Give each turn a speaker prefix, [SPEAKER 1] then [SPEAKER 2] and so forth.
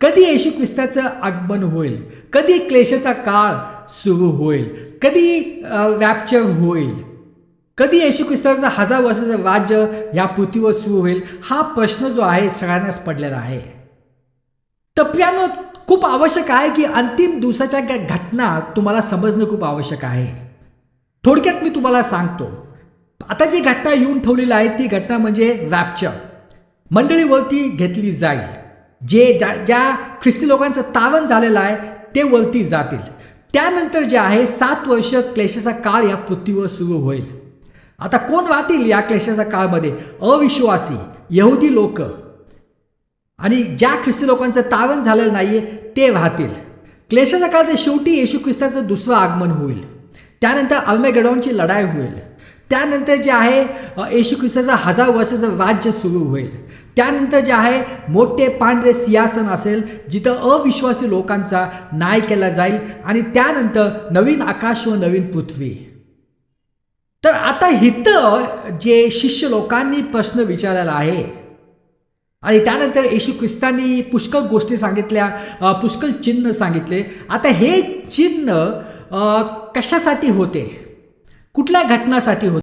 [SPEAKER 1] कधी येशू ख्रिस्ताचं आगमन होईल? कधी क्लेशाचा काळ सुरू होईल? कधी व्याप्चर होईल? कधी येशू ख्रिस्ताचं हजार वर्षाचं राज्य या पृथ्वीवर सुरू होईल? हा प्रश्न जो आहे सगळ्यांनाच पडलेला आहे. टप्प्यानं खूप आवश्यक आहे की अंतिम दिवसाच्या घटना तुम्हाला समजणं खूप आवश्यक आहे. थोडक्यात मी तुम्हाला सांगतो. आता जी घटना येऊन ठेवलेली आहे ती घटना म्हणजे रॅप्चर मंडळीवरती घेतली जाईल. जे ज्या ज्या ख्रिस्ती लोकांचं तारण झालेलं आहे ते वरती जातील. त्यानंतर जे आहे सात वर्ष क्लेशाचा काळ या पृथ्वीवर सुरू होईल. आता कोण राहतील या क्लेशाच्या काळमध्ये? अविश्वासी यहुदी लोक. आणि ज्या ख्रिस्ती लोकांचं तारण झालेलं नाही आहे ते राहतील क्लेशाच्या काळचं शेवटी येशू ख्रिस्ताचं दुसरं आगमन होईल. त्यानंतर अल्मेगडॉनची लढाई होईल. त्यानंतर जे आहे येशू ख्रिस्ताचं हजार वर्षाचं राज्य सुरू होईल. त्यानंतर जे आहे मोठे पांढरे सिंहासन असेल जिथं अविश्वासी लोकांचा न्याय केला जाईल आणि त्यानंतर नवीन आकाश व नवीन पृथ्वी. तर आता इथं जे शिष्य लोकांनी प्रश्न विचारलेला आहे आणि त्यानंतर येशू ख्रिस्तांनी पुष्कळ गोष्टी सांगितल्या पुष्कळ चिन्ह सांगितले. आता हे चिन्ह कशासाठी होते? कुठल्या घटनासाठी होते?